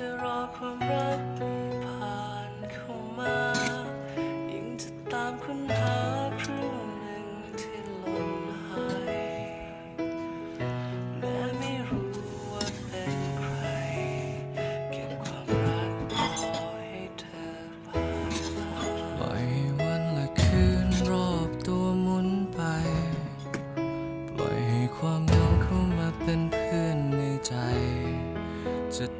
ธอรอความรัก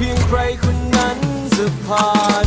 เพียงใครคนนั้นจะผ่าน